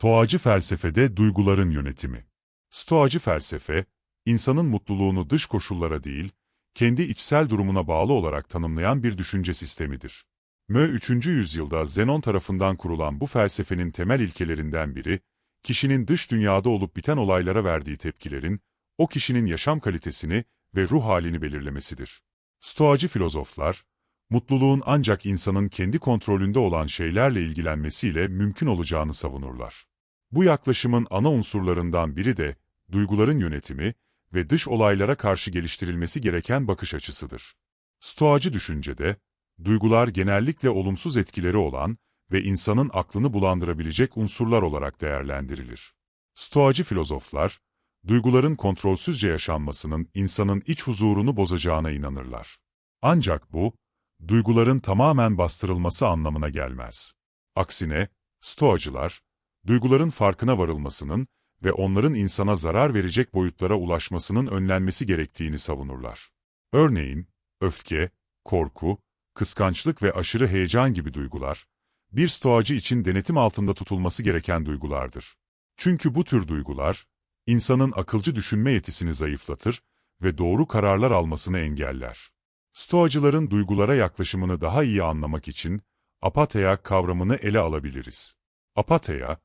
Stoacı felsefede duyguların yönetimi. Stoacı felsefe, insanın mutluluğunu dış koşullara değil, kendi içsel durumuna bağlı olarak tanımlayan bir düşünce sistemidir. Mö 3. yüzyılda Zenon tarafından kurulan bu felsefenin temel ilkelerinden biri, kişinin dış dünyada olup biten olaylara verdiği tepkilerin, o kişinin yaşam kalitesini ve ruh halini belirlemesidir. Stoacı filozoflar, mutluluğun ancak insanın kendi kontrolünde olan şeylerle ilgilenmesiyle mümkün olacağını savunurlar. Bu yaklaşımın ana unsurlarından biri de, duyguların yönetimi ve dış olaylara karşı geliştirilmesi gereken bakış açısıdır. Stoacı düşüncede, duygular genellikle olumsuz etkileri olan ve insanın aklını bulandırabilecek unsurlar olarak değerlendirilir. Stoacı filozoflar, duyguların kontrolsüzce yaşanmasının insanın iç huzurunu bozacağına inanırlar. Ancak bu, duyguların tamamen bastırılması anlamına gelmez. Aksine, Stoacılar, duyguların farkına varılmasının ve onların insana zarar verecek boyutlara ulaşmasının önlenmesi gerektiğini savunurlar. Örneğin, öfke, korku, kıskançlık ve aşırı heyecan gibi duygular, bir stoacı için denetim altında tutulması gereken duygulardır. Çünkü bu tür duygular, insanın akılcı düşünme yetisini zayıflatır ve doğru kararlar almasını engeller. Stoacıların duygulara yaklaşımını daha iyi anlamak için, apatheia kavramını ele alabiliriz. Apatheia,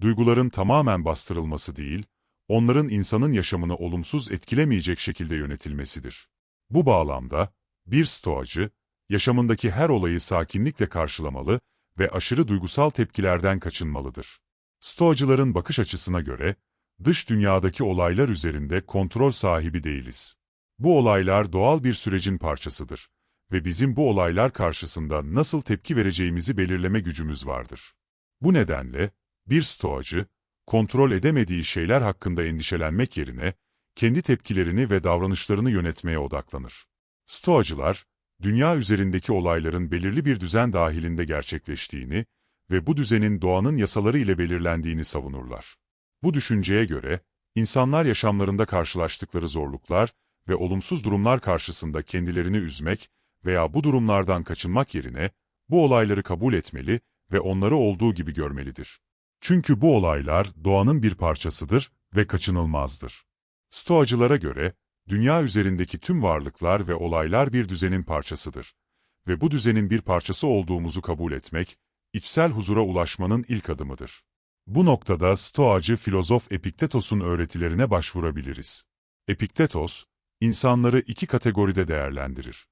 duyguların tamamen bastırılması değil, onların insanın yaşamını olumsuz etkilemeyecek şekilde yönetilmesidir. Bu bağlamda, bir stoacı, yaşamındaki her olayı sakinlikle karşılamalı ve aşırı duygusal tepkilerden kaçınmalıdır. Stoacıların bakış açısına göre, dış dünyadaki olaylar üzerinde kontrol sahibi değiliz. Bu olaylar doğal bir sürecin parçasıdır ve bizim bu olaylar karşısında nasıl tepki vereceğimizi belirleme gücümüz vardır. Bu nedenle, bir stoacı, kontrol edemediği şeyler hakkında endişelenmek yerine, kendi tepkilerini ve davranışlarını yönetmeye odaklanır. Stoacılar, dünya üzerindeki olayların belirli bir düzen dahilinde gerçekleştiğini ve bu düzenin doğanın yasaları ile belirlendiğini savunurlar. Bu düşünceye göre, insanlar yaşamlarında karşılaştıkları zorluklar ve olumsuz durumlar karşısında kendilerini üzmek veya bu durumlardan kaçınmak yerine, bu olayları kabul etmeli ve onları olduğu gibi görmelidir. Çünkü bu olaylar doğanın bir parçasıdır ve kaçınılmazdır. Stoacılara göre, dünya üzerindeki tüm varlıklar ve olaylar bir düzenin parçasıdır. Ve bu düzenin bir parçası olduğumuzu kabul etmek, içsel huzura ulaşmanın ilk adımıdır. Bu noktada Stoacı filozof Epiktetos'un öğretilerine başvurabiliriz. Epiktetos, insanları iki kategoride değerlendirir.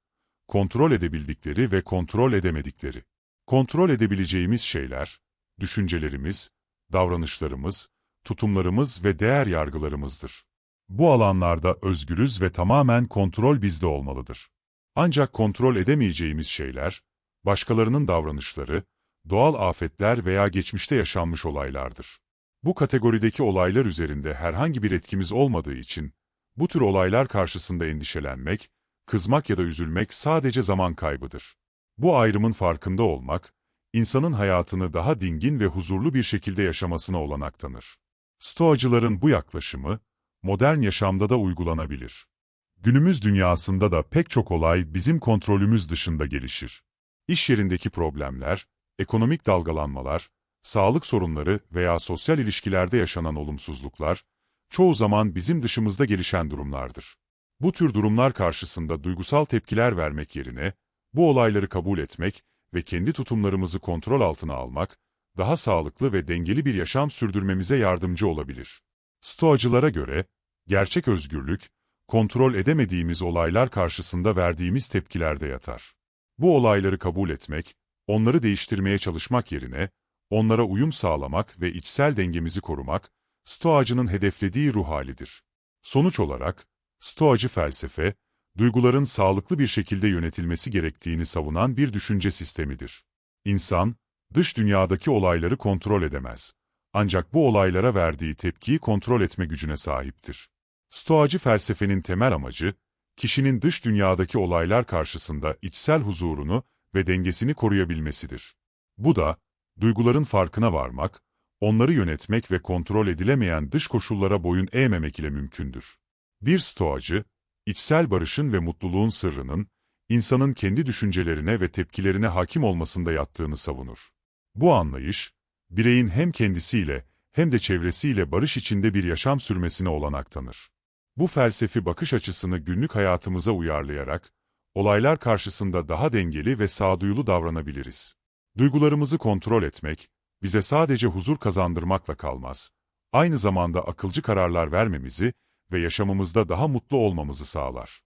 Kontrol edebildikleri ve kontrol edemedikleri. Kontrol edebileceğimiz şeyler, düşüncelerimiz, davranışlarımız, tutumlarımız ve değer yargılarımızdır. Bu alanlarda özgürüz ve tamamen kontrol bizde olmalıdır. Ancak kontrol edemeyeceğimiz şeyler, başkalarının davranışları, doğal afetler veya geçmişte yaşanmış olaylardır. Bu kategorideki olaylar üzerinde herhangi bir etkimiz olmadığı için, bu tür olaylar karşısında endişelenmek, kızmak ya da üzülmek sadece zaman kaybıdır. Bu ayrımın farkında olmak, insanın hayatını daha dingin ve huzurlu bir şekilde yaşamasına olanak tanır. Stoacıların bu yaklaşımı, modern yaşamda da uygulanabilir. Günümüz dünyasında da pek çok olay bizim kontrolümüz dışında gelişir. İş yerindeki problemler, ekonomik dalgalanmalar, sağlık sorunları veya sosyal ilişkilerde yaşanan olumsuzluklar, çoğu zaman bizim dışımızda gelişen durumlardır. Bu tür durumlar karşısında duygusal tepkiler vermek yerine, bu olayları kabul etmek ve kendi tutumlarımızı kontrol altına almak, daha sağlıklı ve dengeli bir yaşam sürdürmemize yardımcı olabilir. Stoacılara göre, gerçek özgürlük, kontrol edemediğimiz olaylar karşısında verdiğimiz tepkilerde yatar. Bu olayları kabul etmek, onları değiştirmeye çalışmak yerine, onlara uyum sağlamak ve içsel dengemizi korumak, Stoacının hedeflediği ruh halidir. Sonuç olarak, Stoacı felsefe, duyguların sağlıklı bir şekilde yönetilmesi gerektiğini savunan bir düşünce sistemidir. İnsan, dış dünyadaki olayları kontrol edemez. Ancak bu olaylara verdiği tepkiyi kontrol etme gücüne sahiptir. Stoacı felsefenin temel amacı, kişinin dış dünyadaki olaylar karşısında içsel huzurunu ve dengesini koruyabilmesidir. Bu da, duyguların farkına varmak, onları yönetmek ve kontrol edilemeyen dış koşullara boyun eğmemek ile mümkündür. Bir stoacı, içsel barışın ve mutluluğun sırrının, insanın kendi düşüncelerine ve tepkilerine hakim olmasında yattığını savunur. Bu anlayış, bireyin hem kendisiyle hem de çevresiyle barış içinde bir yaşam sürmesine olanak tanır. Bu felsefi bakış açısını günlük hayatımıza uyarlayarak, olaylar karşısında daha dengeli ve sağduyulu davranabiliriz. Duygularımızı kontrol etmek, bize sadece huzur kazandırmakla kalmaz, aynı zamanda akılcı kararlar vermemizi ve yaşamımızda daha mutlu olmamızı sağlar.